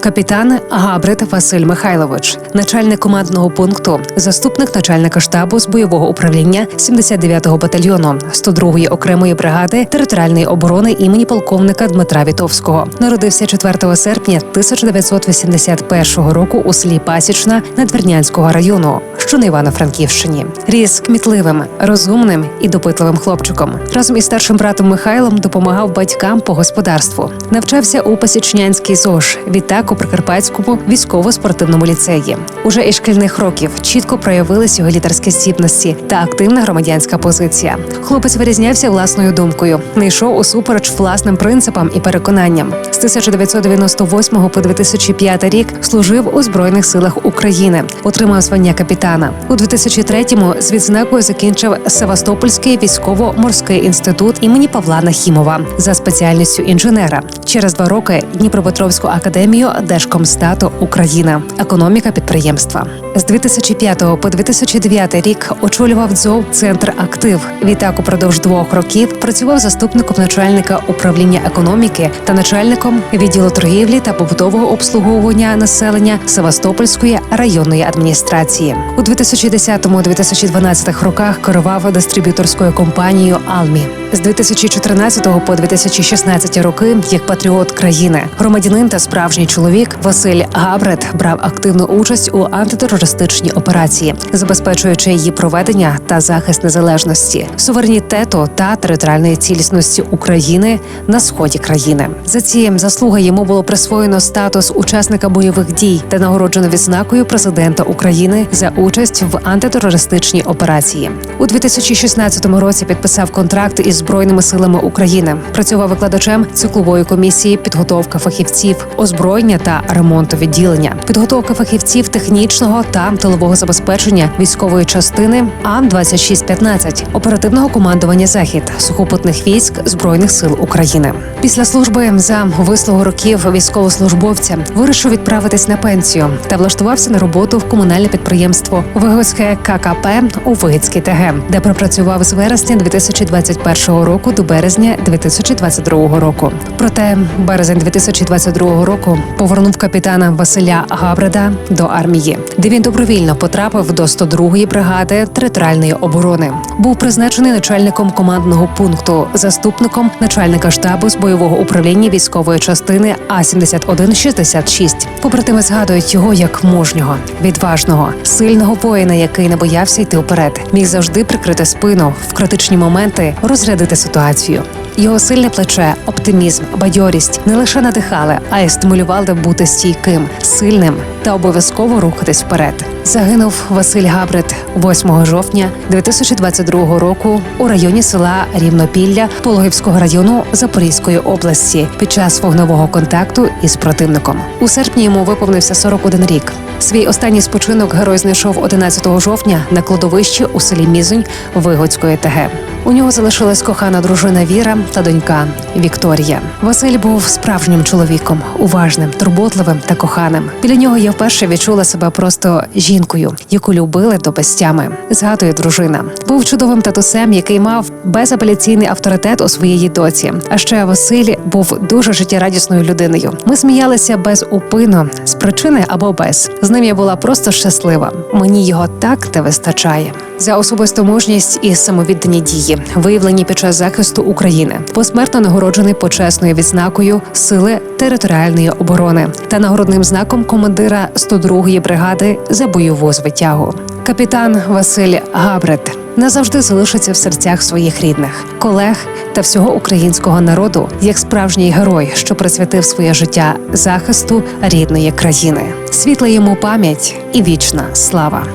Капітан Габрит Василь Михайлович, начальник командного пункту, заступник начальника штабу з бойового управління 79-го батальйону 102-ї окремої бригади територіальної оборони імені полковника Дмитра Вітовського. Народився 4 серпня 1981 року у селі Пасічна Надвірнянського району, що на Івано-Франківщині. Ріс кмітливим, розумним і допитливим хлопчиком. Разом із старшим братом Михайлом допомагав батькам по господарству. Навчався у Пасічнянській ЗОЖ. Відтак Прикарпатському військово-спортивному ліцеї. Уже із шкільних років чітко проявились його лідерські здібності та активна громадянська позиція. Хлопець вирізнявся власною думкою, не йшов усупереч власним принципам і переконанням. З 1998 по 2005 рік служив у збройних силах України, отримав звання капітана. У 2003-му з відзнакою закінчив Севастопольський військово-морський інститут імені Павла Нахімова за спеціальністю інженера. Через два роки Дніпропетровську академію Держкомстату Україна, економіка підприємства. З 2005 по 2009 рік очолював ДЗОВ Центр Актив. Відтак упродовж двох років працював заступником начальника управління економіки та начальником відділу торгівлі та побутового обслуговування населення Севастопольської районної адміністрації. У 2010-2012 роках керував дистриб'юторською компанією Алмі. З 2014 по 2016 роки як патріот країни, громадянин та справжній чоловік Василь Габрет брав активну участь у антитерористичній операції, забезпечуючи її проведення та захист незалежності, суверенітету та територіальної цілісності України на сході країни. За ці заслуги йому було присвоєно статус учасника бойових дій та нагороджено відзнакою президента України за участь в антитерористичній операції. У 2016 році підписав контракт із збройними силами України. Працював викладачем циклової комісії підготовка фахівців, озброєння та ремонту відділення, підготовка фахівців технічного та тилового забезпечення військової частини А 2615 оперативного командування захід сухопутних військ збройних сил України. Після служби за вислугу років військовослужбовця вирішив відправитись на пенсію та влаштувався на роботу в комунальне підприємство Вигоцьке ККП у Вигицькій ТГ, де пропрацював з вересня 2021 року до березня 2022 року. Проте березень 2022 року повернув капітана Василя Габреда до армії, де він добровільно потрапив до 102-ї бригади територіальної оборони. Був призначений начальником командного пункту, заступником начальника штабу з бойового управління військової частини А 7166 Побратими згадують його як мужнього, відважного, сильного воїна, який не боявся йти вперед, міг завжди прикрити спину в критичні моменти, розрядити ситуацію. Його сильне плече, оптимізм, бадьорість не лише надихали, а й стимулювали бути стійким, сильним та обов'язково рухатись вперед. Загинув Василь Габрет 8 жовтня 2022 року у районі села Рівнопілля Пологівського району Запорізької області під час вогневого контакту із противником. У серпні йому виповнився 41 рік. Свій останній спочинок герой знайшов 11 жовтня на кладовищі у селі Мізунь Вигоцької ТГ. У нього залишилась кохана дружина Віра та донька Вікторія. Василь був справжнім чоловіком, уважним, турботливим та коханим. Біля нього вперше відчула себе просто жінкою, яку любили до безтями. Згадує дружина. Був чудовим татусем, який мав безапеляційний авторитет у своєї доці. А ще Василь був дуже життєрадісною людиною. Ми сміялися без упину, причини або без. З ним я була просто щаслива. Мені його так не вистачає. За особисту мужність і самовіддані дії, виявлені під час захисту України, посмертно нагороджений почесною відзнакою сили територіальної оборони та нагородним знаком командира 102-ї бригади за бойову звитягу. Капітан Василь Габрет назавжди залишиться в серцях своїх рідних, колег та всього українського народу як справжній герой, що присвятив своє життя захисту рідної країни. Світла йому пам'ять і вічна слава.